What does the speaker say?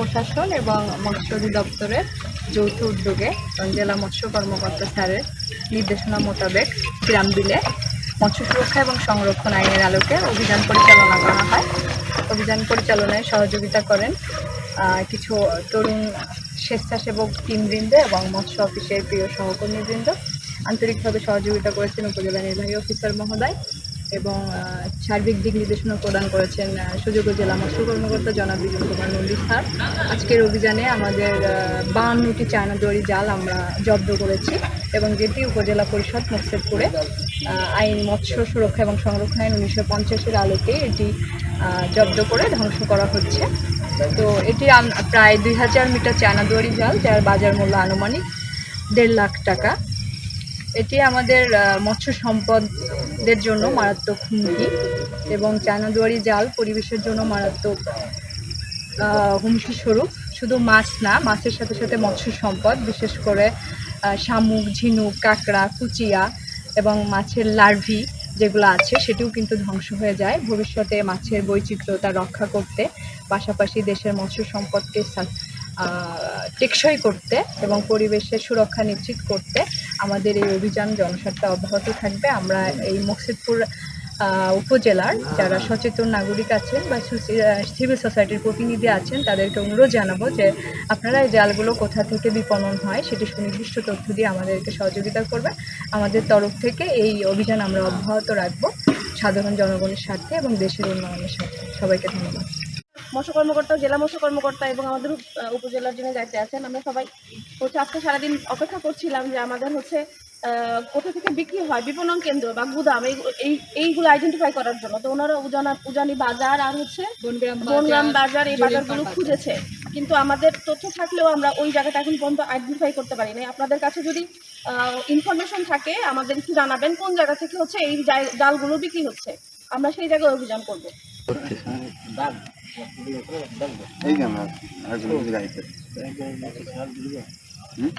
প্রশাসন এবং মৎস্য অধিদপ্তরের যৌথ উদ্যোগে জেলা মৎস্য কর্মকর্তা স্যারের নির্দেশনা মোতাবেক গ্রামবিলে মৎস্য সুরক্ষা এবং সংরক্ষণ আইনের আলোকে অভিযান পরিচালনা করা হয়। অভিযান পরিচালনায় সহযোগিতা করেন কিছু তরুণ স্বেচ্ছাসেবক টিমবৃন্দ এবং মৎস্য অফিসের প্রিয় সহকর্মীবৃন্দ। আন্তরিকভাবে সহযোগিতা করেছেন উপজেলা নির্বাহী অফিসার মহোদয়। এবং সার্বিক দিক নির্দেশনা প্রদান করেছেন আহ, সুযোগ্য জেলা মৎস্য কর্মকর্তা জনাব বিজন কুমার নন্দী স্যার। আজকের অভিযানে আমাদের বাহান্নটি চায়না দড়ি জাল আমরা জব্দ করেছি এবং যেটি উপজেলা পরিষদ মোকসেদপুরে আইন মৎস্য সুরক্ষা এবং সংরক্ষণ আইন উনিশশো পঞ্চাশের আলোকে এটি জব্দ করে ধ্বংস করা হচ্ছে। তো এটি প্রায় দুই হাজার মিটার চায়না দড়ি জাল যার বাজার মূল্য আনুমানিক দেড় লাখ টাকা। এটি আমাদের মৎস্য সম্পদের জন্য মারাত্মক হুমকি এবং চায়নাদুয়ারি জাল পরিবেশের জন্য মারাত্মক হুমকি স্বরূপ। শুধু মাছ না, মাছের সাথে সাথে মৎস্য সম্পদ, বিশেষ করে শামুক, ঝিনুক, কাঁকড়া, কুচিয়া এবং মাছের লার্ভি যেগুলো আছে, সেটিও কিন্তু ধ্বংস হয়ে যায়। ভবিষ্যতে মাছের বৈচিত্র্যতা রক্ষা করতে, পাশাপাশি দেশের মৎস্য সম্পদকে টেকসই করতে এবং পরিবেশের সুরক্ষা নিশ্চিত করতে আমাদের এই অভিযান জনস্বার্থে অব্যাহত থাকবে। আমরা এই মকসিদপুর উপজেলার যারা সচেতন নাগরিক আছেন বা সিভিল সোসাইটির প্রতিনিধি আছেন, তাদেরকে অনুরোধ জানাব যে আপনারা এই জালগুলো কোথা থেকে বিপণন হয় সেটি সুনির্দিষ্ট তথ্য দিয়ে আমাদেরকে সহযোগিতা করবে আমাদের তরফ থেকে এই অভিযান আমরা অব্যাহত রাখব সাধারণ জনগণের স্বার্থে এবং দেশের উন্নয়নের স্বার্থে। সবাইকে ধন্যবাদ। মৎস্য কর্মকর্তা জেলা মৎস্য কর্মকর্তা এবং আমাদের উপজেলার যিনি দায়িত্বে আছেন আমরা সবাই হচ্ছে আজকে সারাদিন অপেক্ষা করছিলাম যে আমাদের হচ্ছে আহ, কোথা থেকে বিক্রি হয় বিপণন কেন্দ্র বা গুদাম এই এই এইগুলো আইডেন্টিফাই করার জন্য। তো ওনারা উজানা উজানি বাজার আর হচ্ছে বনগ্রাম বাজার এই বাজারগুলো খুঁজেছে। কিন্তু আমাদের তথ্য থাকলেও আমরা ওই জায়গাটা এখন পর্যন্ত আইডেন্টিফাই করতে পারিনি। আপনাদের কাছে যদি ইনফরমেশন থাকে আমাদের একটু জানাবেন কোন জায়গা থেকে হচ্ছে এই জাল- জালগুলো বিক্রি হচ্ছে। আমরা সেই জায়গায় অভিযান করব। এই যে আমার আরেকজন গাড়িতে হুম